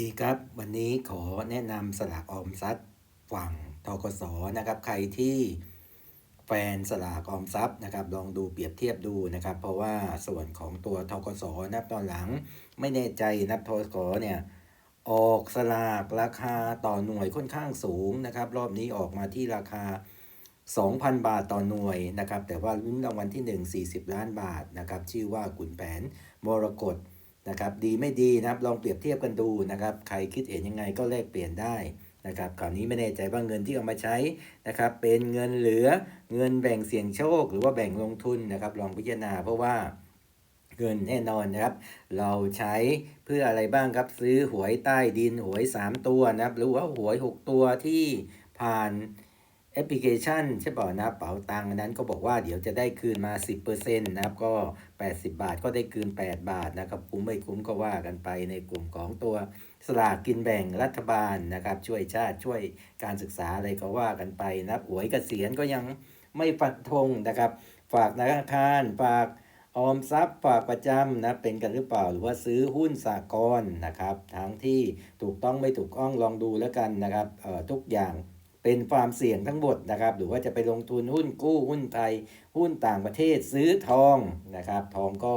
ดีครับ วันนี้ขอแนะนำสลากออมทรัพย์ฝั่งทกสนะครับ ใครที่แฟนสลากออมทรัพย์นะครับ ลองดูเปรียบเทียบดูนะครับ เพราะว่าส่วนของตัวทกสนะครับตอนหลัง ไม่แน่ใจนับทกสเนี่ยออกสลากราคาต่อหน่วยค่อนข้างสูงนะครับ รอบนี้ออกมาที่ราคา 2,000 บาทต่อหน่วยนะครับ แต่ว่าลุ้นรางวัลที่ 1 40 ล้านบาทนะครับ ชื่อว่าขุนแผนมรกต นะครับดีไม่ดีนะครับลองเปรียบเทียบกันดูนะครับใครคิดเห็นยังไงก็แลกเปลี่ยนได้นะครับคราวนี้ไม่แน่ใจว่าเงินที่เอามาใช้นะครับเป็นเงินเหลือเงินแบ่งเสี่ยงโชค หรือว่าแบ่งลงทุนนะครับลองพิจารณาเพราะว่าเงินแน่นอนนะครับ เราใช้เพื่ออะไรบ้างครับซื้อหวยใต้ดินหวย 3 ตัวนะครับหรือว่าหวย 6 ตัวที่ผ่าน แอปพลิเคชันใช่ป่ะนะเป๋าตังค์นั้นก็บอกว่าเดี๋ยวจะได้คืนมา 10%นะครับก็ 80 บาทก็ได้คืน 8 บาทนะครับคุ้มไม่คุ้มก็ว่ากันไปในกลุ่มของตัวสลากกินแบ่งรัฐบาลนะครับ ช่วยชาติช่วยการศึกษาอะไรก็ว่ากันไปนะหวยเกษียณก็ยังไม่ฟันธงนะครับ ฝากธนาคารฝากออมทรัพย์ฝากประจำนะเป็นกันหรือเปล่าหรือว่าซื้อหุ้นสากลนะครับทั้งที่ถูกต้องไม่ถูกต้องลองดูแล้วกันนะครับเอ่อทุกอย่าง เป็นความเสี่ยงทั้งหมดนะครับ หรือว่าจะไปลงทุนหุ้นกู้หุ้นไทย หุ้นต่างประเทศซื้อทองนะครับ ทองก็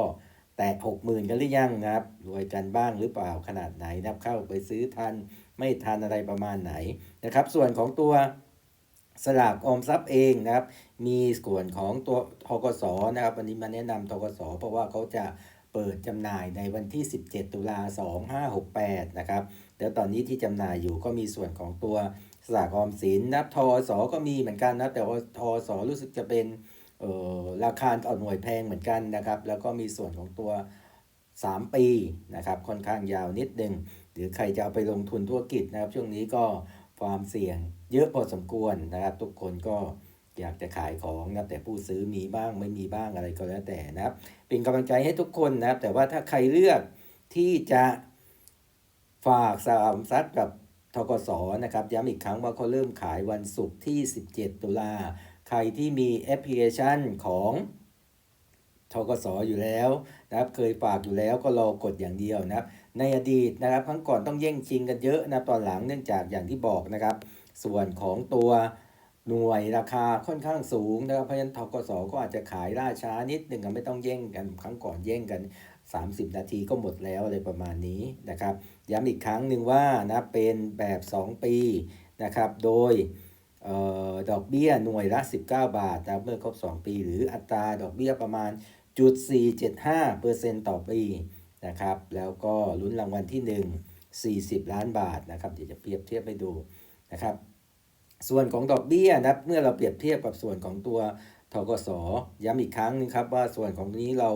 แตะหกหมื่นกันหรือยังนะครับรวยกันบ้างหรือเปล่าขนาดไหนนับเข้าไปซื้อทัน ไม่ทันอะไรประมาณไหนนะครับ ส่วนของตัวสลากออมทรัพย์เองนะครับ มีส่วนของตัวทกสนะครับ วันนี้มาแนะนำทกสเพราะว่าเขาจะเปิดจำหน่ายในวันที่ 17 ตุลา2568 นะครับเดี๋ยวตอนนี้ที่จำหน่ายอยู่ก็มีส่วนของตัว สากออมสินนับทอสอก็มีเหมือนกันนะแต่ว่าทอสอรู้สึกจะเป็นเอ่อราคาต่อหน่วยแพงเหมือนกันนะครับ แล้วก็มีส่วนของตัว 3 ปีนะครับค่อนข้างยาวนิดหนึ่งหรือใครจะเอาไปลงทุนธุรกิจนะครับ ช่วงนี้ก็ความเสี่ยงเยอะพอสมควรนะครับ ทุกคนก็อยากจะขายของนะแต่ผู้ซื้อมีบ้างไม่มีบ้างอะไรก็แล้วแต่นะครับ เป็นกำลังใจให้ทุกคนนะครับ แต่ว่าถ้าใครเลือกที่จะฝากสามทรัพย์กับ ทกสนะครับย้ำอีกครั้งว่าเขาเริ่มขายวันศุกร์ที่ 17 ตุลาใครที่มีแอปพลิเคชันของทกสอยู่แล้วนะครับเคยฝากอยู่แล้วก็รอกดอย่างเดียวนะครับ ในอดีตนะครับครั้งก่อนต้องแย่งชิงกันเยอะนะตอนหลังเนื่องจากอย่างที่บอกนะครับ ส่วนของตัวหน่วยราคาค่อนข้างสูงนะครับเพราะฉะนั้นทกสก็อาจจะขายล่าช้านิดหนึ่งไม่ต้องแย่งกันครั้งก่อนแย่งกัน 30 นาทีก็หมดแล้วอะไรประมาณนี้นะครับ ย้ำอีกครั้งหนึ่งว่านะเป็นแบบ 2 ปีนะครับ โดยออดอกเบี้ยหน่วยละ 19 บาทนะเมื่อครบ 2 ปี หรืออัตราดอกเบี้ยประมาณ0.475%ต่อปีนะครับ แล้วก็ลุ้นรางวัลที่ 1 40 ล้านบาทนะครับ เดี๋ยวจะเปรียบเทียบให้ดูนะครับ ส่วนของดอกเบี้ยนะเมื่อเราเปรียบเทียบกับส่วนของตัวทกสย้ำอีกครั้งนึงครับว่าส่วนของนี้เรา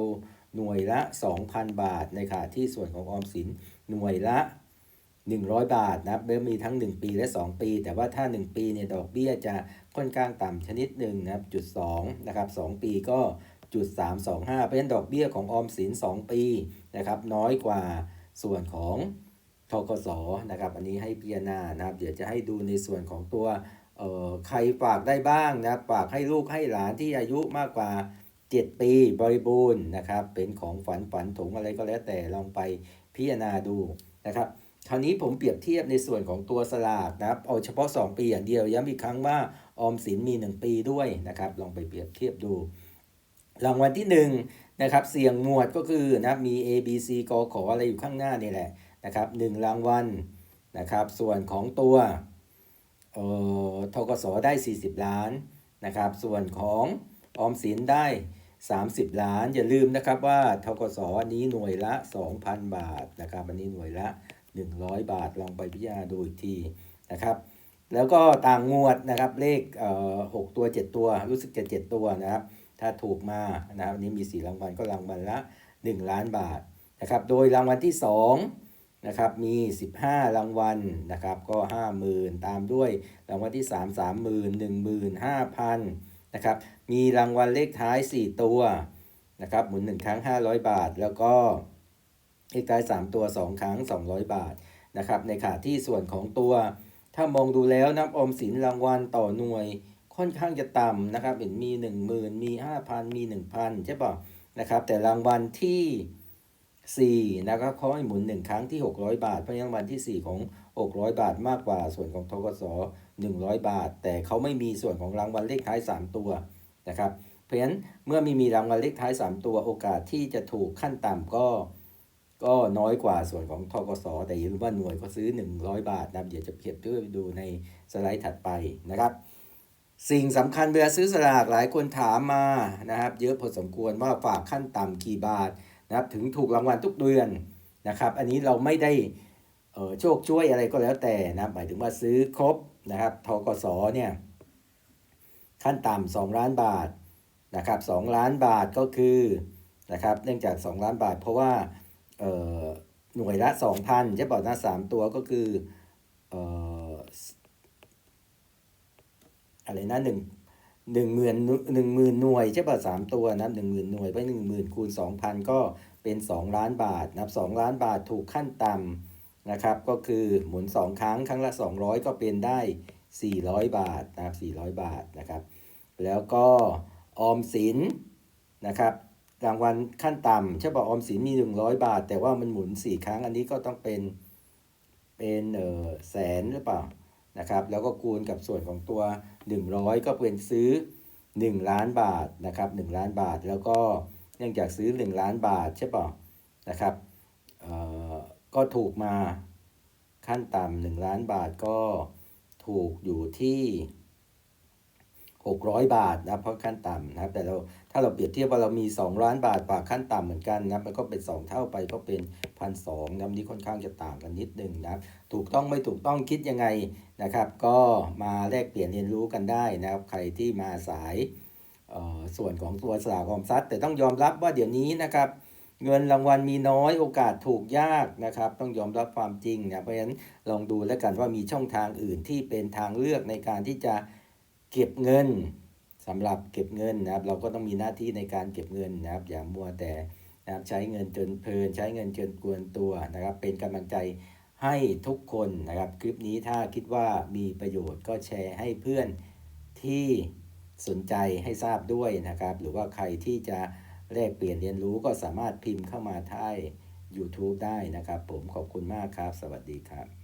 หน่วยละ 2,000 บาทในขณะที่ส่วนของออมสินหน่วยละ 100 บาทนะครับเริ่มมีทั้ง 1 ปีและ 2 ปี แต่ว่าถ้า 1 ปีเนี่ยดอกเบี้ยจะค่อนข้างต่ำชนิดหนึ่งนะครับจุด2นะครับ2ปีก็จุด325 เพราะฉะนั้นดอกเบี้ยของออมสิน 2 ปีนะครับน้อยกว่าส่วนของทกสนะครับอันนี้ให้พิจารณานะครับ เดี๋ยวจะให้ดูในส่วนของตัวเอ่อใครฝากได้บ้างนะฝากให้ลูกให้หลานที่อายุมากกว่า 7 ปีบริบูรณ์นะครับ เป็นของฝันฝันถงอะไรก็แล้วแต่ลองไปพิจารณาดูนะครับคราวนี้ผมเปรียบเทียบในส่วนของตัวสลากนะครับเอาเฉพาะ 2 ปีอย่างเดียวย้ำอีกครั้งว่าออมสินมี 1 ปีด้วยนะครับ ลองไปเปรียบเทียบดูรางวัลที่1นะครับเสี่ยงหมวดก็คือนะครับมี A B C กขออะไรอยู่ข้างหน้านี่แหละนะครับ1รางวัลนะครับ ส่วนของตัวเอ่อทกสได้ 40 ล้านนะครับ ส่วนของออมสินได้ 30 ล้าน อย่าลืมนะครับว่าทกสอันนี้หน่วยละ 2,000 บาทนะครับอันนี้หน่วยละ 100 บาทลองไปพิจารณาดูอีกทีนะครับ แล้วก็ต่างงวดนะครับเลขเอ่อหกตัว 7 ตัวรู้สึกจะ7ตัวนะครับถ้าถูกมานะครับนนี้มี 4 รางวัลก็รางวัลละ 1 ล้านบาทนะครับโดยรางวัลที่2นะครับมี 15 รางวัลนะครับก็ 50,000 ตามด้วยรางวัลที่ 3 30,000 15,000 นะครับ มีรางวัลเลขท้าย 4 ตัวนะครับ หมุน 1 ครั้ง 500 บาท แล้วก็เลขท้าย 3 ตัว 2 ครั้ง 200 บาทนะครับ ในขณะที่ส่วนของตัว ถ้ามองดูแล้วน้ำอมสินรางวัลต่อหน่วยค่อนข้างจะต่ำนะครับ เห็นมี 10,000 มี 5,000 มี 1,000 ใช่ป่ะนะครับ แต่รางวัลที่ 4 นะครับเขาให้หมุน 1 ครั้งที่ 600 บาท เพราะงั้นรางวัลที่ 4 ของ 600 บาทมากกว่าส่วนของทกส100 บาท แต่เขาไม่มีส่วนของรางวัลเลขท้าย 3 ตัวนะครับเพราะฉะนั้นเมื่อมีมีรางวัลเลขท้าย 3 ตัวโอกาสที่จะถูกขั้นต่ำก็ก็น้อยกว่าส่วนของทกสแต่อย่าลืมว่าหน่วยเขาซื้อ 100 บาทนะครับเดี๋ยวจะเปรียบเทียบดูในสไลด์ถัดไปนะครับสิ่งสำคัญเวลาซื้อสลากหลายคนถามมานะครับเยอะพอสมควรว่าฝากขั้นต่ำกี่บาทนะครับถึงถูกรางวัลทุกเดือนนะครับ อันนี้เราไม่ได้ โชคช่วยอะไรก็แล้วแต่นะหมายถึงว่าซื้อครบนะครับทกสเนี่ยขั้นต่ำ2ล้านบาทนะครับ2ล้านบาทก็คือนะครับเนื่องจาก 2 ล้านบาท เพราะว่าหน่วยละ 2,000ใช่ป่ะนะสามตัวก็คืออะไรนะหนึ่งหนึ่งหมื่นหนึ่งหมื่นหน่วยใช่ป่ะสามตัวนะหนึ่งหมื่นหน่วยไปหนึ่งหมื่นคูณสองพันก็เป็นสองล้านบาทนะสองล้านบาทถูกขั้นต่ำ นะครับ ก็คือหมุนสองครั้งครั้งละสองร้อยก็เป็นได้สี่ร้อยบาทนะครับสี่ร้อยบาทนะครับ แล้วก็ออมสินนะครับรางวัลขั้นต่ำใช่ป่ะออมสินมีหนึ่งร้อยบาท แต่ว่ามันหมุนสี่ครั้งอันนี้ก็ต้องเป็นเป็นเออแสนหรือเปล่านะครับแล้วก็คูณกับส่วนของตัว 100 ก็เป็นซื้อ 1 ล้านบาทนะครับ1ล้านบาท แล้วก็เนื่องจากซื้อ 1 ล้านบาทใช่ป่ะนะครับเอ่อ ก็ถูกมาขั้นต่ำ1ล้านบาทก็ถูกอยู่ที่ 600 บาทนะเพราะขั้นต่ำนะครับ แต่เราถ้าเราเปรียบเทียบว่าเรามี 2 ล้านบาทฝากขั้นต่ำเหมือนกันนะมันก็เป็น 2 เท่าไปก็เป็นพันสองนะนี่ค่อนข้างจะต่างกันนิดนึงนะถูกต้องไม่ถูกต้องคิดยังไงนะครับ ก็มาแลกเปลี่ยนเรียนรู้กันได้นะครับ ใครที่มาสายส่วนของตัวสลากออมทรัพย์แต่ต้องยอมรับว่าเดี๋ยวนี้นะครับ เงินรางวัลมีน้อยโอกาสถูกยากนะครับ ต้องยอมรับความจริงนะเพราะฉะนั้นลองดูแล้วกันว่ามีช่องทางอื่นที่เป็นทางเลือกในการที่จะเก็บเงินสำหรับเก็บเงินนะครับ เราก็ต้องมีหน้าที่ในการเก็บเงินนะครับ อย่ามัวแต่นะครับใช้เงินจนเพลิน ใช้เงินจนกวนตัวนะครับ เป็นกำลังใจให้ทุกคนนะครับ คลิปนี้ถ้าคิดว่ามีประโยชน์ก็แชร์ให้เพื่อนที่สนใจให้ทราบด้วยนะครับ หรือว่าใครที่จะ แลกเปลี่ยนเรียนรู้ก็สามารถพิมพ์เข้ามาใต้ YouTube ได้นะครับ ผมขอบคุณมากครับ สวัสดีครับ